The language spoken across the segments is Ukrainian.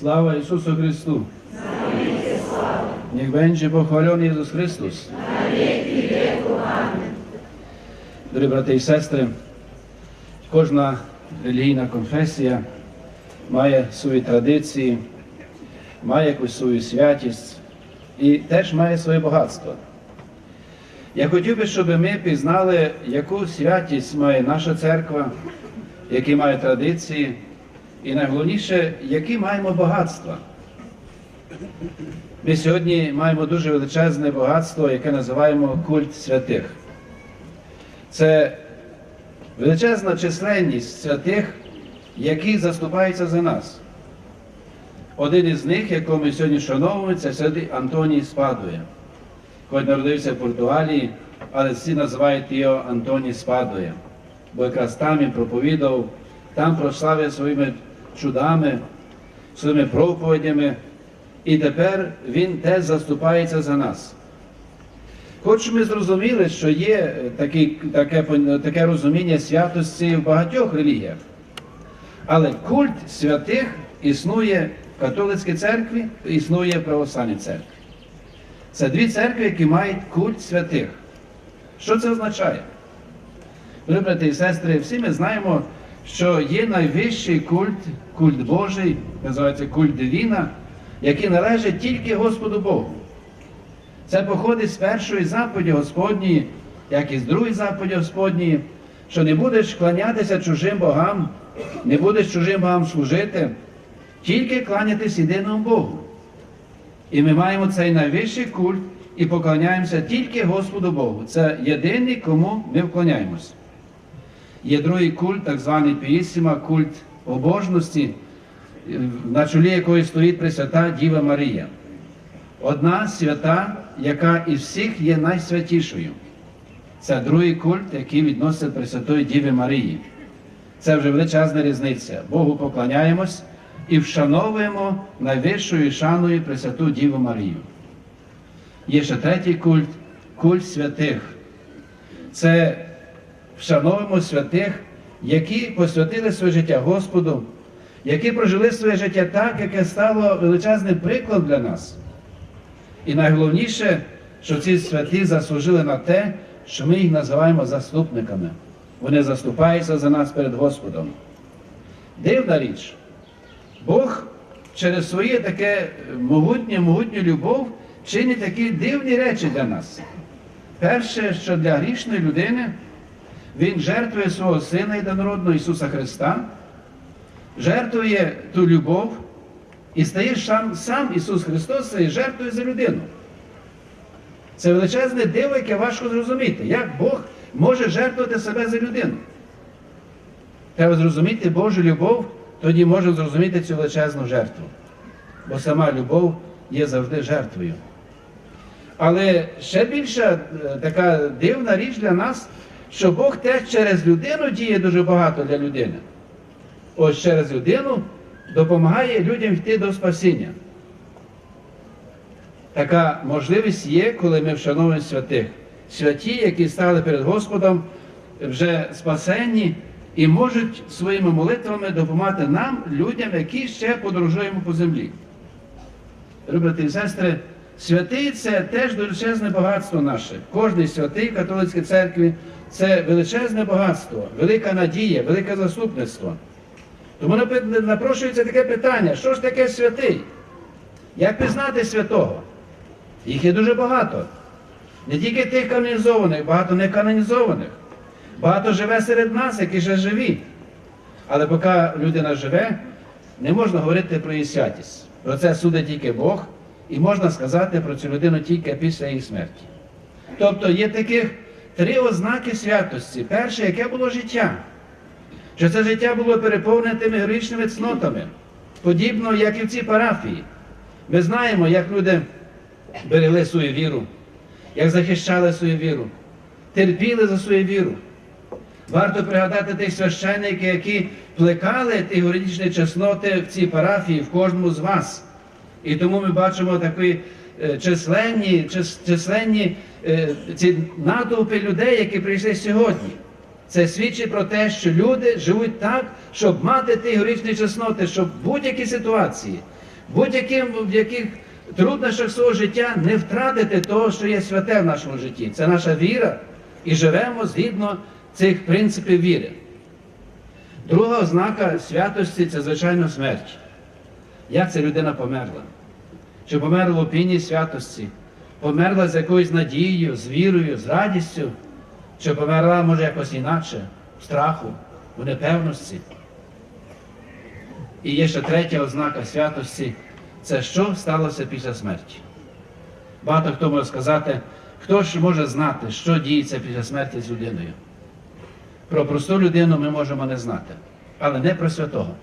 Sława Jezusu Chrystu. Niech będzie pochwalony Jezus Chrystus. Дорогі брати і сестри, кожна релігійна конфесія має свої традиції, має якусь свою святість і теж має своє багатство. Я хотів би, щоб ми пізнали, яку святість має наша церква, які має традиції, і найголовніше, які маємо багатства. Ми сьогодні маємо дуже величезне багатство, яке називаємо культ святих. Це величезна численність святих, які заступаються за нас. Один із них, якого ми сьогодні шановуємо, це святий Антоній Спадує. Хоч народився в Португалії, але всі називають його Антоній Спадує. Бо якраз там він проповідав, там прославив своїми чудами, своїми проповідями, і тепер він теж заступається за нас. Хоч ми зрозуміли, що є такі, таке, таке розуміння святості в багатьох релігіях, але культ святих існує в католицькій церкві, існує в православній церкві. Це дві церкви, які мають культ святих. Що це означає? Брати і сестри, всі ми знаємо, що є найвищий культ, культ Божий, називається культ Дивіна, який належить тільки Господу Богу. Це походить з першої заповіді Господньої, як і з другої заповіді Господньої, що не будеш кланятися чужим богам, не будеш чужим богам служити, тільки кланятись єдиному Богу. І ми маємо цей найвищий культ і поклоняємося тільки Господу Богу. Це єдиний, кому ми вклоняємося. Є другий культ, так званий піїсіма, культ побожності, на чолі якої стоїть Пресвята Діва Марія. Одна свята, яка із всіх є найсвятішою. Це другий культ, який відносить Пресвятої Діви Марії. Це вже величезна різниця. Богу поклоняємось і вшановуємо найвищою шаною Пресвяту Діву Марію. Є ще третій культ культ святих. Це вшановуємо святих, які посвятили своє життя Господу, які прожили своє життя так, яке стало величезним прикладом для нас. І найголовніше, що ці святі заслужили на те, що ми їх називаємо заступниками. Вони заступаються за нас перед Господом. Дивна річ. Бог через своє таке могутнє, могутню любов чинить такі дивні речі для нас. Перше, що для грішної людини, Він жертвує свого Сина єдинородного Ісуса Христа, жертвує ту любов і стає сам, сам Ісус Христос стає жертвою за людину. Це величезне диво, яке важко зрозуміти. Як Бог може жертвувати себе за людину? Треба зрозуміти Божу любов, тоді можемо зрозуміти цю величезну жертву. Бо сама любов є завжди жертвою. Але ще більша е, така дивна річ для нас, що Бог теж через людину діє дуже багато для людини. Ось через людину допомагає людям йти до спасіння. Така можливість є, коли ми вшановуємо святих. Святі, які стали перед Господом, вже спасенні і можуть своїми молитвами допомагати нам, людям, які ще подорожуємо по землі. Брати і сестри, святий це теж величезне багатство наше. Кожний святий в католицькій церкві це величезне багатство, велика надія, велике заступництво. Тому напрошується таке питання: що ж таке святий? Як пізнати святого? Їх є дуже багато. Не тільки тих канонізованих, багато неканонізованих. Багато живе серед нас, які ще живі. Але поки людина живе, не можна говорити про її святість. Про це судить тільки Бог, і можна сказати про цю людину тільки після її смерті. Тобто є таких три ознаки святості. Перше, яке було життя. Що це життя було переповнене тими героїчними цнотами, подібно, як і в цій парафії. Ми знаємо, як люди берегли свою віру, як захищали свою віру, терпіли за свою віру. Варто пригадати тих священників, які плекали ті героїчні чесноти в цій парафії, в кожному з вас. І тому ми бачимо такі е, численні, численні е, ці натовпи людей, які прийшли сьогодні. Це свідчить про те, що люди живуть так, щоб мати ті героїчні чесноти, щоб в будь-якій ситуації, будь-яким в яких труднощах свого життя не втратити того, що є святе в нашому житті. Це наша віра, і живемо згідно цих принципів віри. Друга ознака святості це, звичайно, смерть. Як ця людина померла? Чи померла в опіні святості? Померла з якоюсь надією, з вірою, з радістю, чи померла, може, якось інакше, в страху, в непевності. І є ще третя ознака святості це що сталося після смерті. Багато хто може сказати, хто ж може знати, що діється після смерті з людиною. Про просту людину ми можемо не знати, але не про святого.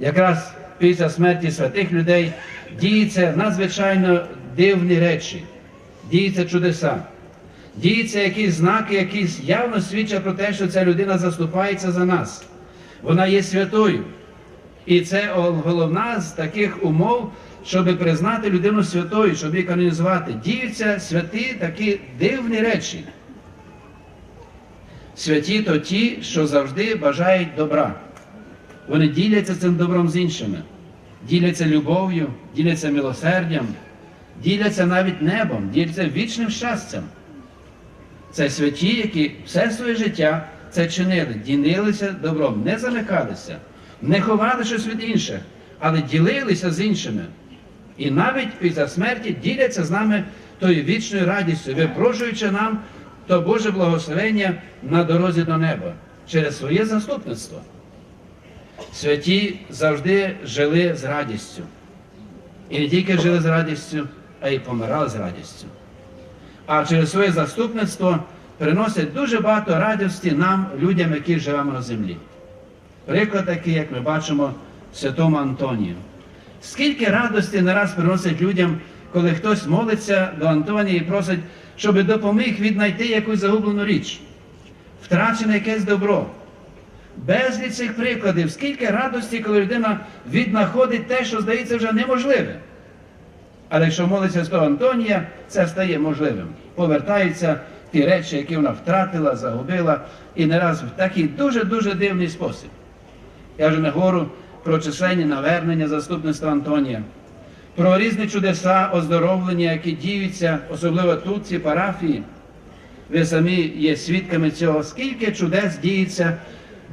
Якраз після смерті святих людей діються надзвичайно дивні речі, діються чудеса, діються якісь знаки, які явно свідчать про те, що ця людина заступається за нас. Вона є святою. І це головна з таких умов, щоб признати людину святою, щоб її канонізувати. Діються святі такі дивні речі. Святі то ті, що завжди бажають добра. Вони діляться цим добром з іншими, діляться любов'ю, діляться милосердям, діляться навіть небом, діляться вічним щастям. Це святі, які все своє життя це чинили, ділилися добром, не замикалися, не ховали щось від інших, але ділилися з іншими. І навіть після смерті діляться з нами тою вічною радістю, випрошуючи нам то Боже благословення на дорозі до неба через своє заступництво. Святі завжди жили з радістю. І не тільки жили з радістю, а й помирали з радістю. А через своє заступництво приносять дуже багато радості нам, людям, які живемо на землі. Приклад такий, як ми бачимо святому Антонію. Скільки радості не раз приносить людям, коли хтось молиться до Антонія і просить, щоб допоміг віднайти якусь загублену річ, втрачене якесь добро. Безліч цих прикладів, скільки радості, коли людина віднаходить те, що здається вже неможливе. Але якщо молиться з того Антонія, це стає можливим. Повертаються ті речі, які вона втратила, загубила, і не раз в такий дуже-дуже дивний спосіб. Я вже не говорю про численні навернення заступництва Антонія, про різні чудеса, оздоровлення, які діються, особливо тут, в цій парафії. Ви самі є свідками цього, скільки чудес діється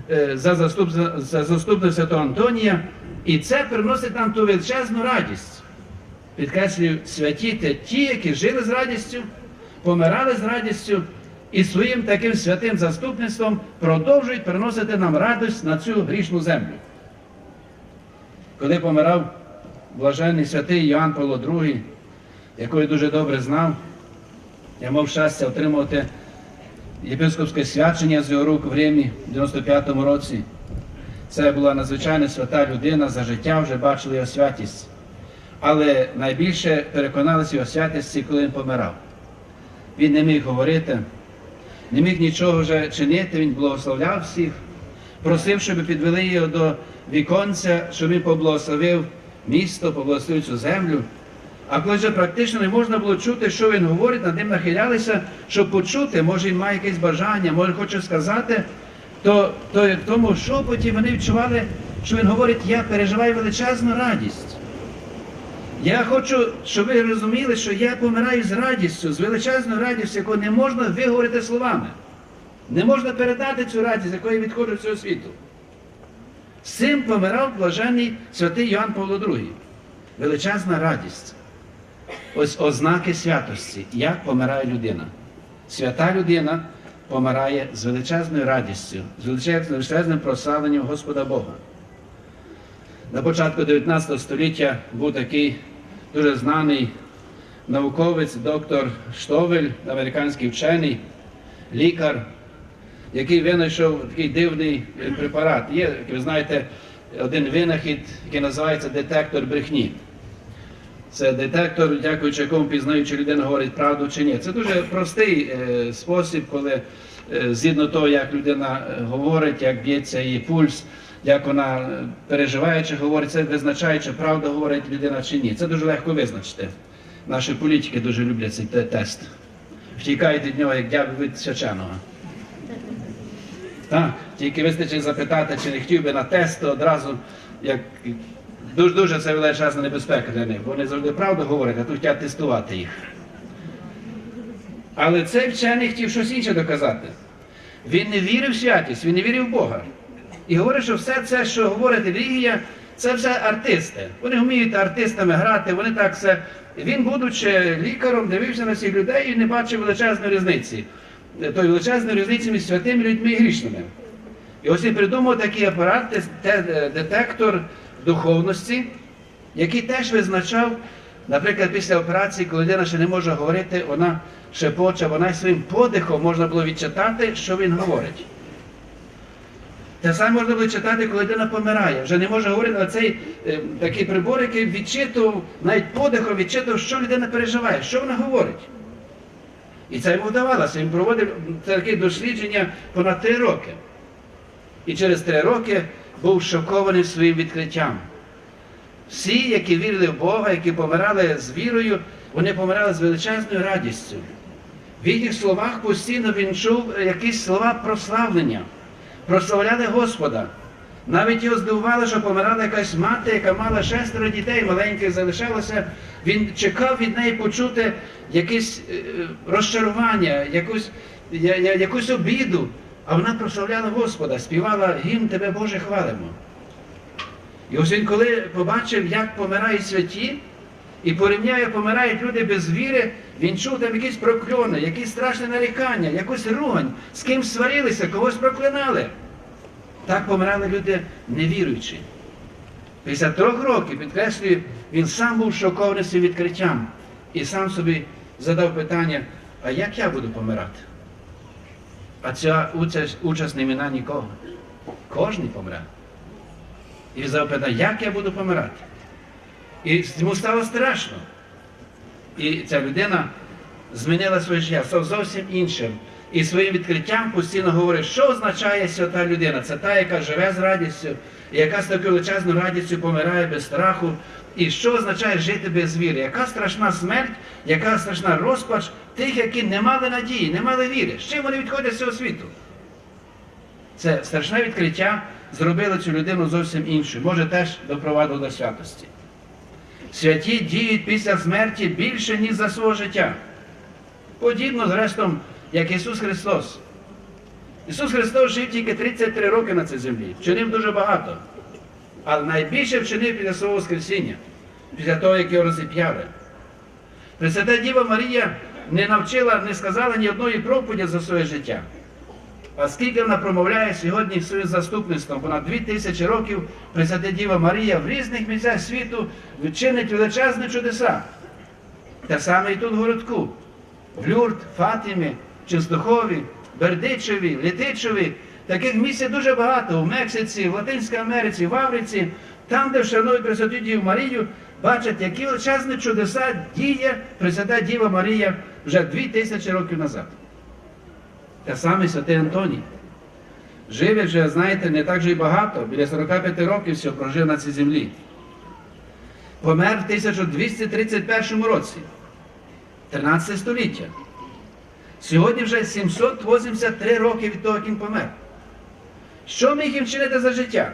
за, заступ, за, за заступництво Святого Антонія, і це приносить нам ту величезну радість. Підкреслюю, святі те ті, які жили з радістю, помирали з радістю і своїм таким святим заступництвом продовжують приносити нам радість на цю грішну землю. Коли помирав блаженний святий Йоанн Павло II, якого я дуже добре знав, я мав щастя отримувати єпископське свячення з його рук в Римі в 95-му році. Це була надзвичайно свята людина, за життя вже бачили його святість. Але найбільше переконалися його святості, коли він помирав. Він не міг говорити, не міг нічого вже чинити, він благословляв всіх, просив, щоб підвели його до віконця, щоб він поблагословив місто, поблагословив цю землю. А коли вже практично не можна було чути, що він говорить, над ним нахилялися, щоб почути, може він має якесь бажання, може хоче сказати, то, то в тому шепоті вони відчували, що він говорить, я переживаю величезну радість. Я хочу, щоб ви розуміли, що я помираю з радістю, з величезною радістю, яку не можна виговорити словами. Не можна передати цю радість, з якої відходжу цього світу. Цим помирав блаженний святий Йоанн Павло II. Величезна радість. Ось ознаки святості, як помирає людина. Свята людина помирає з величезною радістю, з величезним прославленням Господа Бога. На початку 19 століття був такий дуже знаний науковець, доктор Штовель, американський вчений, лікар, який винайшов такий дивний препарат. Є, як ви знаєте, один винахід, який називається детектор брехні. Це детектор, дякуючи якому пізнають, чи людина говорить правду чи ні. Це дуже простий е, спосіб, коли е, згідно того, як людина е, говорить, як б'ється її пульс, як вона е, переживає, чи говорить, це визначає, чи правда говорить людина чи ні. Це дуже легко визначити. Наші політики дуже люблять цей тест. Втікають від нього, як дяби від свяченого. Так, тільки вистачить запитати, чи не хотів би на тест, то одразу як Дуже дуже це величезна небезпека для них. бо Вони завжди правду говорять, а тут хочуть тестувати їх. Але цей вчений хотів щось інше доказати. Він не вірив в святість, він не вірив в Бога. І говорить, що все це, що говорить релігія, це все артисти. Вони вміють артистами грати, вони так все. Він, будучи лікарем, дивився на цих людей і не бачив величезної різниці. Тої величезної різниці між святими людьми і грішними. І ось він придумав такий апарат, те- те- детектор духовності, який теж визначав, наприклад, після операції, коли людина ще не може говорити, вона шепоче, вона своїм подихом можна було відчитати, що він говорить. Те саме можна було читати, коли людина помирає. Вже не може говорити, але цей е, такий прибор, який відчитував, навіть подихом відчитував, що людина переживає, що вона говорить. І це йому вдавалося. Він проводив таке дослідження понад три роки. І через три роки був шокований своїм відкриттям. Всі, які вірили в Бога, які помирали з вірою, вони помирали з величезною радістю. В їхніх словах постійно він чув якісь слова прославлення, прославляли Господа. Навіть його здивувало, що помирала якась мати, яка мала шестеро дітей, маленьких залишалося. Він чекав від неї почути якесь е, розчарування, якусь, я- я- якусь обіду. А вона прославляла Господа, співала гімн Тебе Боже хвалимо. І ось він коли побачив, як помирають святі, і порівняв, як помирають люди без віри, він чув там якісь прокльони, якісь страшне нарікання, якусь ругань, з ким сварилися, когось проклинали. Так помирали люди невіруючі. Після трьох років, підкреслюю, він сам був шокований цим відкриттям і сам собі задав питання, а як я буду помирати? А ця участь, участь не міна нікого. Кожний помре. І задав як я буду помирати? І йому стало страшно. І ця людина змінила своє життя, став зовсім іншим. І своїм відкриттям постійно говорить, що означає свята людина. Це та, яка живе з радістю, яка з такою величезною радістю помирає без страху. І що означає жити без віри? Яка страшна смерть, яка страшна розпач тих, які не мали надії, не мали віри. З чим вони відходять з цього світу? Це страшне відкриття зробило цю людину зовсім іншою. Може, теж допровадило до святості. Святі діють після смерті більше, ніж за свого життя. Подібно, зрештою, як Ісус Христос. Ісус Христос жив тільки 33 роки на цій землі, вчинив дуже багато. Але найбільше вчинив після свого Воскресіння, після того, як його розіп'яли. Пресвята Діва Марія не навчила, не сказала ні одної проповіді за своє життя. А скільки вона промовляє сьогодні своїм заступництвом, понад дві тисячі років Пресвята Діва Марія в різних місцях світу вчинить величезні чудеса. Те саме і тут в городку. В Люрт, Фатімі, Чистохові, Бердичеві, Літичеві. Таких місць дуже багато в Мексиці, в Латинській Америці, в Африці, там, де вшанують Пресвяту Діву Марію, бачать, які величезні чудеса діє Пресвята Діва Марія вже дві тисячі років назад. Те саме святий Антоній. Жив, як вже знаєте, не так же й багато, біля 45 років всього прожив на цій землі. Помер в 1231 році, 13 століття. Сьогодні вже 783 роки від того, як він помер. Що міг він вчинити за життя?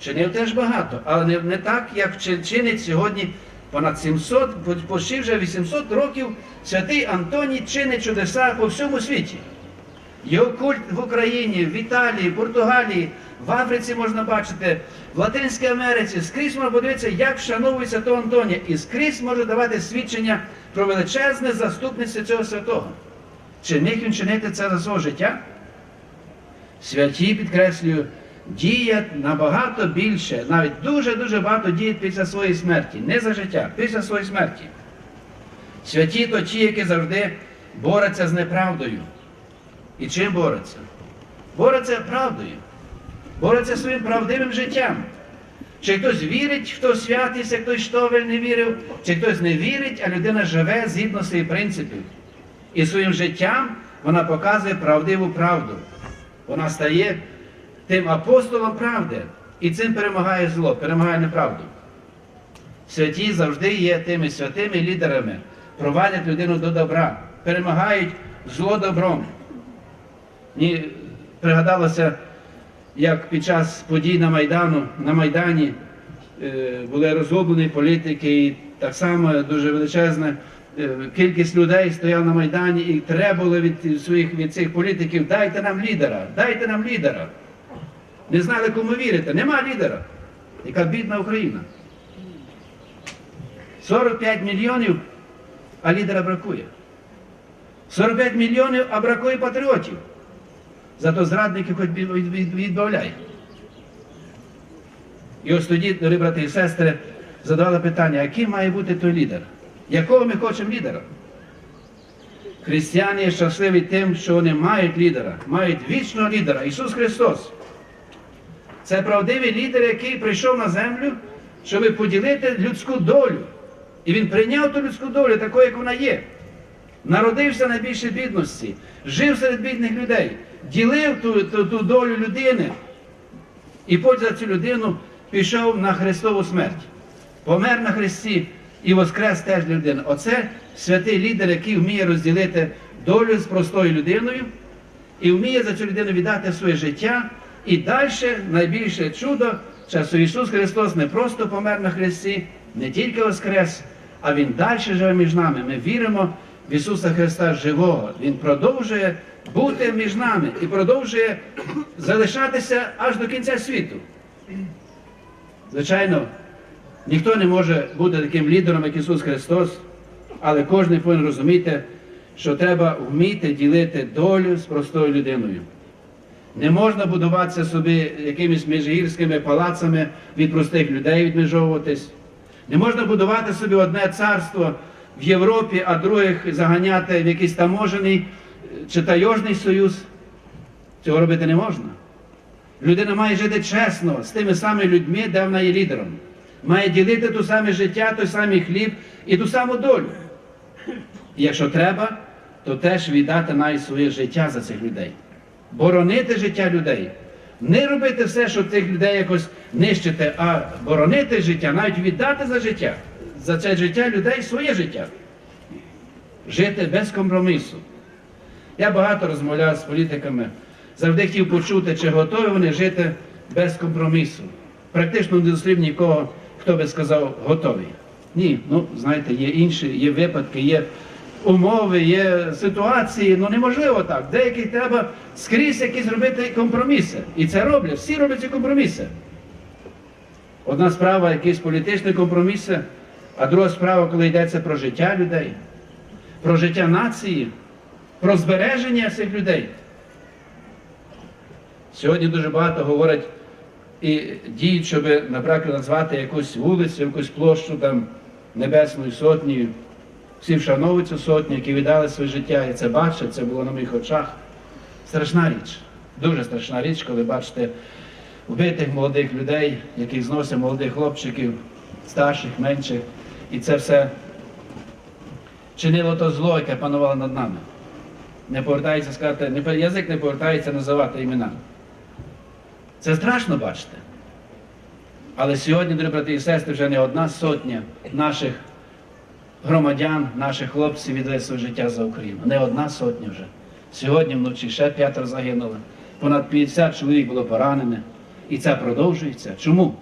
Чинив теж багато, але не, не так, як чинить сьогодні понад 700, по- почти вже 800 років святий Антоній чинить чудеса по всьому світі. Його культ в Україні, в Італії, Португалії, в Африці можна бачити, в Латинській Америці, скрізь можна подивитися, як вшановується того Антонія. І скрізь може давати свідчення про величезне заступництво цього святого. Чи міг він чинити це за свого життя? Святі, підкреслюю, діють набагато більше, навіть дуже-дуже багато діють після своєї смерті. Не за життя, після своєї смерті. Святі то ті, які завжди борються з неправдою. І чим бореться? Бореться правдою, бореться своїм правдивим життям. Чи хтось вірить, хто святість, а хтось штовель не вірив, чи хтось не вірить, а людина живе згідно своїх принципів. І своїм життям вона показує правдиву правду. Вона стає тим апостолом правди і цим перемагає зло, перемагає неправду. Святі завжди є тими святими лідерами, провадять людину до добра, перемагають зло добром. Мені пригадалося, як під час подій на Майдану, на Майдані е, були розроблені політики, і так само дуже величезна е, кількість людей стояла на Майдані і требували від своїх від цих політиків, дайте нам лідера, дайте нам лідера. Не знали, кому вірити. Нема лідера. Яка бідна Україна. 45 мільйонів, а лідера бракує. 45 мільйонів, а бракує патріотів. Зато зрадників хоч від- від- від- відбавляй. І ось тоді, дорогі брати і сестри, задали питання, який має бути той лідер? Якого ми хочемо лідера? Християни щасливі тим, що вони мають лідера, мають вічного лідера, Ісус Христос. Це правдивий лідер, який прийшов на землю, щоб поділити людську долю. І він прийняв ту людську долю, такою, як вона є. Народився на більшій бідності, жив серед бідних людей, ділив ту, ту, ту долю людини. І потім за цю людину пішов на Христову смерть. Помер на Христі і воскрес теж для людини. Оце святий лідер, який вміє розділити долю з простою людиною і вміє за цю людину віддати своє життя. І далі найбільше чудо, що Ісус Христос не просто помер на Христі, не тільки воскрес, а Він далі живе між нами. Ми віримо в Ісуса Христа живого. Він продовжує бути між нами і продовжує залишатися аж до кінця світу. Звичайно, ніхто не може бути таким лідером, як Ісус Христос, але кожен повинен розуміти, що треба вміти ділити долю з простою людиною. Не можна будуватися собі якимись міжгірськими палацами від простих людей відмежовуватись. Не можна будувати собі одне царство в Європі, а других заганяти в якийсь таможений чи тайожний союз. Цього робити не можна. Людина має жити чесно з тими самими людьми, де вона є лідером. Має ділити ту саме життя, той самий хліб і ту саму долю. І якщо треба, то теж віддати навіть своє життя за цих людей. Боронити життя людей. Не робити все, щоб цих людей якось нищити, а боронити життя, навіть віддати за життя, за це життя людей своє життя. Жити без компромісу. Я багато розмовляв з політиками, завжди хотів почути, чи готові вони жити без компромісу. Практично не зустрів нікого, хто би сказав готовий. Ні, ну знаєте, є інші, є випадки, є умови, є ситуації. Ну неможливо так. Деяких треба скрізь якісь робити компроміси. І це роблять, всі роблять ці компроміси. Одна справа якісь політичні компроміси, а друга справа, коли йдеться про життя людей, про життя нації, про збереження цих людей. Сьогодні дуже багато говорять і діють, щоб, наприклад, назвати якусь вулицю, якусь площу там Небесною сотнею. Всі вшановують цю сотню, які віддали своє життя, і це бачать, це було на моїх очах. Страшна річ, дуже страшна річ, коли бачите вбитих молодих людей, яких зносять молодих хлопчиків, старших, менших. І це все чинило то зло, яке панувало над нами. Не повертається сказати, язик не повертається називати імена. Це страшно бачити. Але сьогодні, дорогі брати і сестри, вже не одна сотня наших громадян, наших хлопців віддали своє життя за Україну. Не одна сотня вже. Сьогодні вночі ще п'ятеро загинули. Понад 50 чоловік було поранене. І це продовжується. Чому?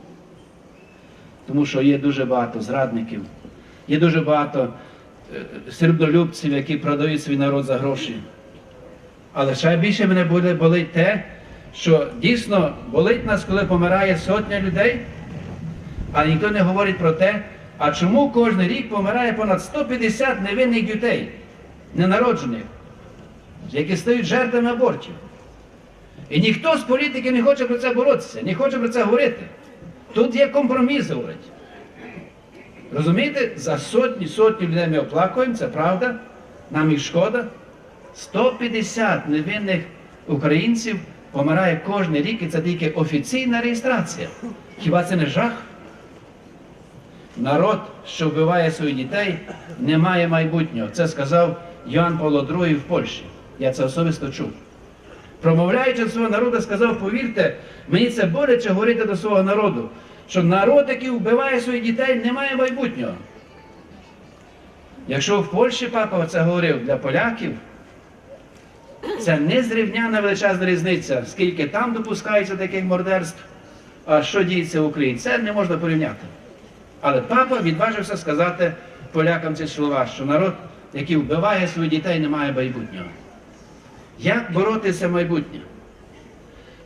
Тому що є дуже багато зрадників, є дуже багато е, сердолюбців, які продають свій народ за гроші. Але ще більше мене буде болить те, що дійсно болить нас, коли помирає сотня людей, а ніхто не говорить про те, а чому кожен рік помирає понад 150 невинних дітей, ненароджених, які стають жертвами абортів. І ніхто з політики не хоче про це боротися, не хоче про це говорити. Тут є компроміс, говорить. Розумієте, за сотні сотні людей ми оплакуємо, це правда, нам їх шкода. 150 невинних українців помирає кожен рік, і це тільки офіційна реєстрація. Хіба це не жах? Народ, що вбиває своїх дітей, не має майбутнього. Це сказав Йоанн Павло II в Польщі. Я це особисто чув. Промовляючи до свого народу, сказав, повірте, мені це боляче говорити до свого народу, що народ, який вбиває своїх дітей, не має майбутнього. Якщо в Польщі папа це говорив для поляків, це незрівняна величезна різниця, скільки там допускається таких мордерств, а що діється в Україні, це не можна порівняти. Але папа відважився сказати полякам ці слова, що народ, який вбиває своїх дітей, не має майбутнього. Як боротися в майбутнє?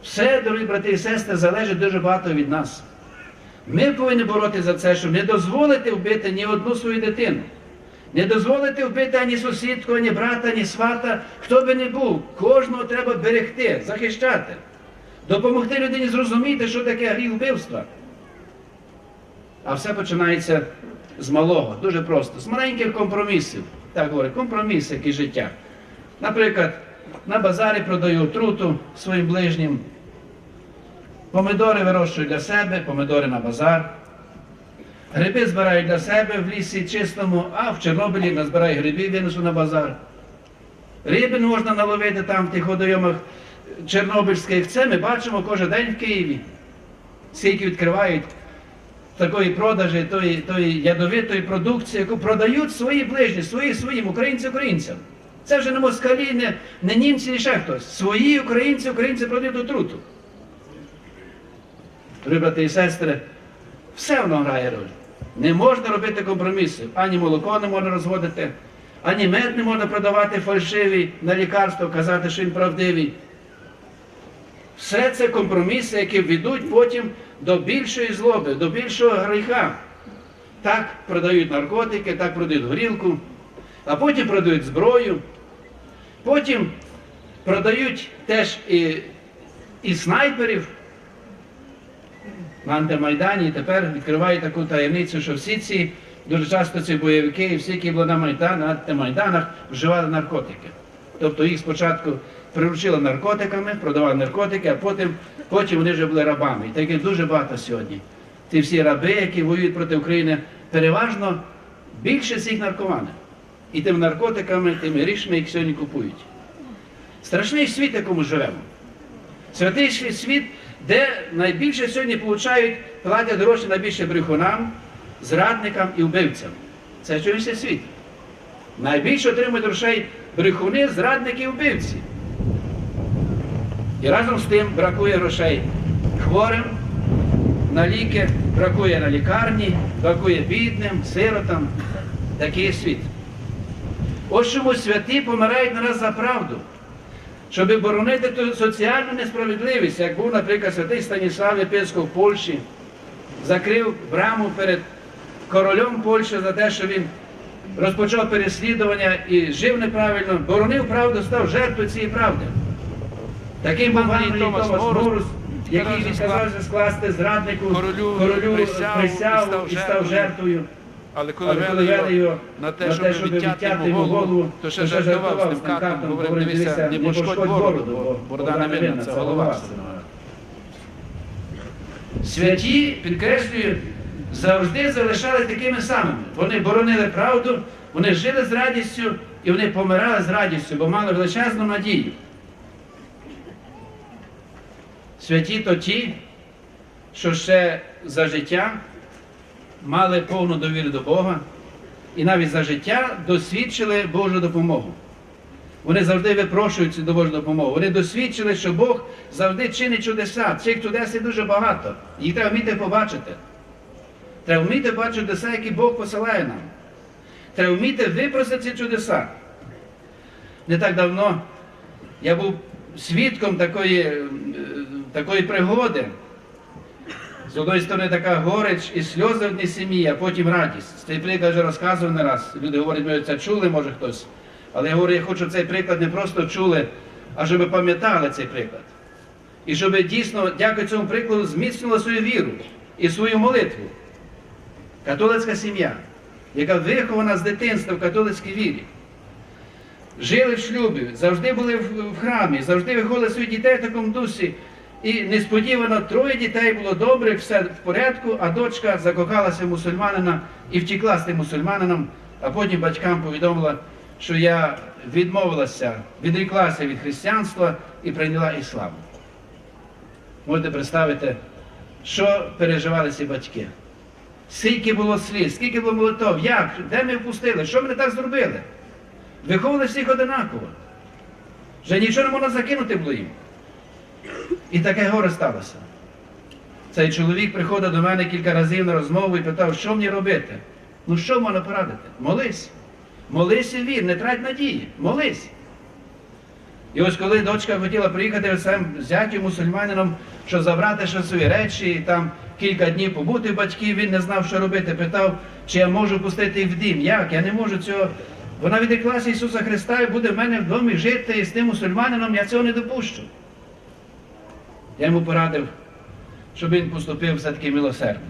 Все, дорогі брати і сестри, залежить дуже багато від нас. Ми повинні боротися за це, щоб не дозволити вбити ні одну свою дитину. Не дозволити вбити ані сусідку, ані брата, ані свата, хто би не був. Кожного треба берегти, захищати, допомогти людині зрозуміти, що таке гріх вбивства. А все починається з малого, дуже просто, з маленьких компромісів. Так говорять, компроміс, і життя. Наприклад, на базарі продаю отруту своїм ближнім. Помидори вирощую для себе, помидори на базар. Гриби збираю для себе в лісі чистому, а в Чорнобилі назбираю грибів, винесу на базар. Риби можна наловити там в тих водойомах чорнобильських. Це ми бачимо кожен день в Києві. Скільки відкривають такої продажі, тої, тої ядовитої продукції, яку продають свої ближні, свої своїм, українці українцям. Це вже не москалі, не, не німці, не ще хтось. Свої українці, українці продають отруту. Дорогі брати і сестри, все воно грає роль. Не можна робити компромісів. Ані молоко не можна розводити, ані мед не можна продавати фальшивий на лікарство, казати, що він правдивий. Все це компроміси, які ведуть потім до більшої злоби, до більшого гріха. Так продають наркотики, так продають горілку, а потім продають зброю, потім продають теж і, і снайперів на антимайдані. Тепер відкривають таку таємницю, що всі ці дуже часто ці бойовики і всі, які були на Майдані, на антимайданах, вживали наркотики. Тобто їх спочатку приручили наркотиками, продавали наркотики, а потім, потім вони вже були рабами. І таких дуже багато сьогодні. Ці всі раби, які воюють проти України, переважно більше з їх наркомани. І тими наркотиками, тими рішми, які сьогодні купують. Страшний світ, в якому живемо. Святий світ, де найбільше сьогодні получають, платять гроші найбільше брехунам, зрадникам і вбивцям. Це сьогоднішній світ. Найбільше отримують грошей брехуни, зрадники і вбивці. І разом з тим бракує грошей хворим на ліки, бракує на лікарні, бракує бідним, сиротам. Такий світ. Ось чому святі помирають на нас за правду, щоб боронити ту соціальну несправедливість, як був, наприклад, святий Станіслав Єпископ в Польщі, закрив браму перед королем Польщі за те, що він розпочав переслідування і жив неправильно, боронив правду, став жертвою цієї правди. Таким був Ганій Томас Морус, який відказався скласти зраднику королю королю присягу і і став жертвою. Але коли вели його його на те, щоб відтяти йому голову, то ще жартував з тим картом, говорив, дивися, не пошкодь бороду, бо борода не винна, це голова. Святі, підкреслюю, завжди залишались такими самими. Вони боронили правду, вони жили з радістю і вони помирали з радістю, бо мали величезну надію. Святі то ті, що ще за життя мали повну довіру до Бога і навіть за життя досвідчили Божу допомогу. Вони завжди випрошують цю Божу допомогу. Вони досвідчили, що Бог завжди чинить чудеса. Цих чудес є дуже багато. Їх треба вміти побачити. Треба вміти бачити чудеса, які Бог посилає нам. Треба вміти випросити ці чудеса. Не так давно я був свідком такої, е, такої пригоди. З одної сторони така горич і сльози в одній сім'ї, а потім радість. Цей приклад вже розказував не раз. Люди говорять, ми це чули, може хтось. Але я говорю, я хочу, цей приклад не просто чули, а щоб пам'ятали цей приклад. І щоб дійсно, дякую цьому прикладу, зміцнила свою віру і свою молитву. Католицька сім'я, яка вихована з дитинства в католицькій вірі. Жили в шлюбі, завжди були в храмі, завжди виховували своїх дітей в такому дусі. І несподівано троє дітей було добре, все в порядку, а дочка закохалася мусульманина і втекла з тим мусульманином, а потім батькам повідомила, що я відмовилася, відріклася від християнства і прийняла іслам. Можете представити, що переживали ці батьки. Скільки було сліз, скільки було молитов, як, де ми впустили, що ми не так зробили? Виховували всіх одинаково. Вже нічого не можна закинути було їм. І таке горе сталося. Цей чоловік приходив до мене кілька разів на розмову і питав, що мені робити? Ну що можна порадити? Молись. Молись і вір, не трать надії. Молись. І ось коли дочка хотіла приїхати сам зятю мусульманином, щоб забрати ще свої речі, і там кілька днів побути батьків, він не знав, що робити. Питав, чи я можу пустити їх в дім. Як? Я не можу цього. Вона відреклася Ісуса Христа і буде в мене в домі жити і з тим мусульманином, я цього не допущу. Я йому порадив, щоб він поступив все-таки милосердно.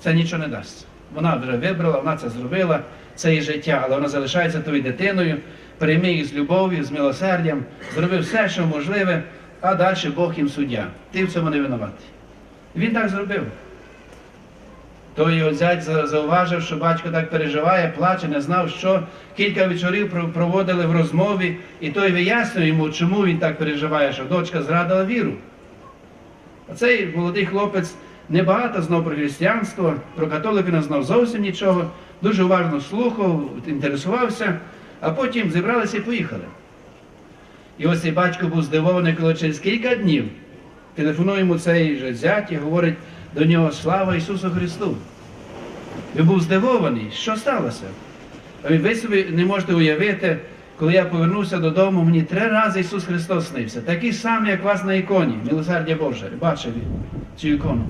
Це нічого не дасть. Вона вже вибрала, вона це зробила, це її життя, але вона залишається тою дитиною, прийми їх з любов'ю, з милосердям, зроби все, що можливе, а далі Бог їм суддя. Ти в цьому не винуватий. Він так зробив. Той його зять зауважив, що батько так переживає, плаче, не знав, що. Кілька вечорів проводили в розмові, і той вияснив йому, чому він так переживає, що дочка зрадила віру. А цей молодий хлопець небагато знав про християнство, про католики не знав зовсім нічого, дуже уважно слухав, інтересувався, а потім зібралися і поїхали. І ось цей батько був здивований, коли через кілька днів телефонує йому цей же зять і говорить до нього слава Ісусу Христу. Він був здивований, що сталося. Ви собі не можете уявити, коли я повернувся додому, мені три рази Ісус Христос снився. Такий самий, як вас на іконі, милосердя Боже. Бачив цю ікону.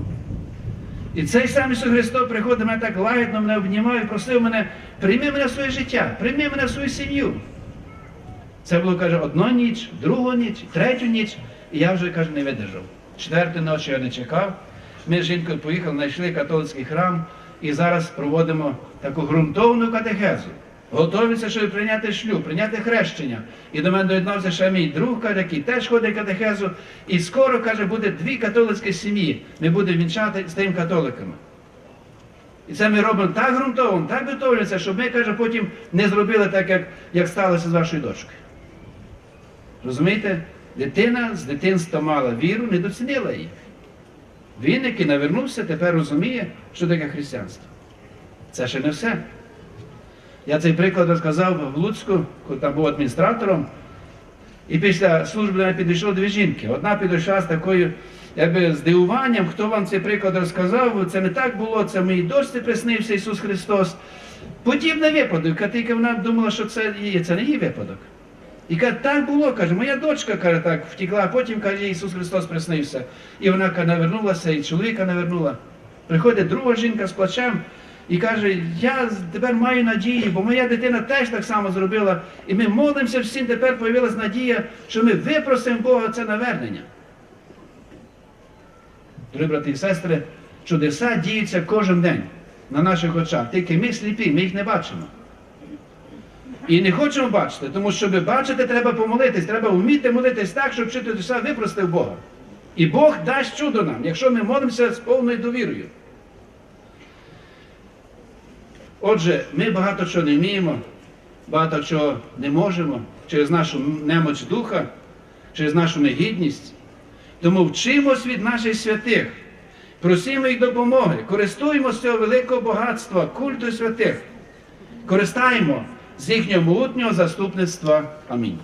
І цей самий Ісус Христос приходить мене так лагідно, мене обнімав і просив мене, прийми мене в своє життя, прийми мене в свою сім'ю. Це було, каже, одну ніч, другу ніч, третю ніч, і я вже, каже, не видержав. Четверту ночі я не чекав. Ми з жінкою поїхали, знайшли католицький храм і зараз проводимо таку ґрунтовну катехезу. Готуємося, щоб прийняти шлюб, прийняти хрещення. І до мене доєднався ще мій друг, каже, який теж ходить катехезу. І скоро, каже, буде дві католицькі сім'ї. Ми будемо вінчати з тим католиками. І це ми робимо так ґрунтовно, так готовлюємося, щоб ми, каже, потім не зробили так, як, як сталося з вашою дочкою. Розумієте? Дитина з дитинства мала віру, не доцінила її. Він, який навернувся, тепер розуміє, що таке християнство. Це ще не все. Я цей приклад розказав в Луцьку, коли там був адміністратором. І після служби підійшло дві жінки. Одна підійшла з такою якби, здивуванням, хто вам цей приклад розказав, це не так було, це моїй дочці приснився Ісус Христос. Подібний випадок, а тільки вона думала, що це її, це не її випадок. І каже, так було, каже, моя дочка каже, так втекла, а потім каже, Ісус Христос приснився. І вона каже, навернулася, і чоловіка навернула. Приходить друга жінка з плачем і каже, я тепер маю надії, бо моя дитина теж так само зробила. І ми молимося всім, тепер появилась надія, що ми випросимо Бога це навернення. Дорогі брати і сестри, чудеса діються кожен день на наших очах. Тільки ми сліпі, ми їх не бачимо. І не хочемо бачити, тому щоб бачити, треба помолитись, треба вміти молитись так, щоб чудеса випростив Бога. І Бог дасть чудо нам, якщо ми молимося з повною довірою. Отже, ми багато чого не вміємо, багато чого не можемо через нашу немоч духа, через нашу негідність. Тому вчимось від наших святих, просимо їх допомоги, користуємося цього великого багатства, культу святих, користаємо з їхнього могутнього заступництва. Амінь.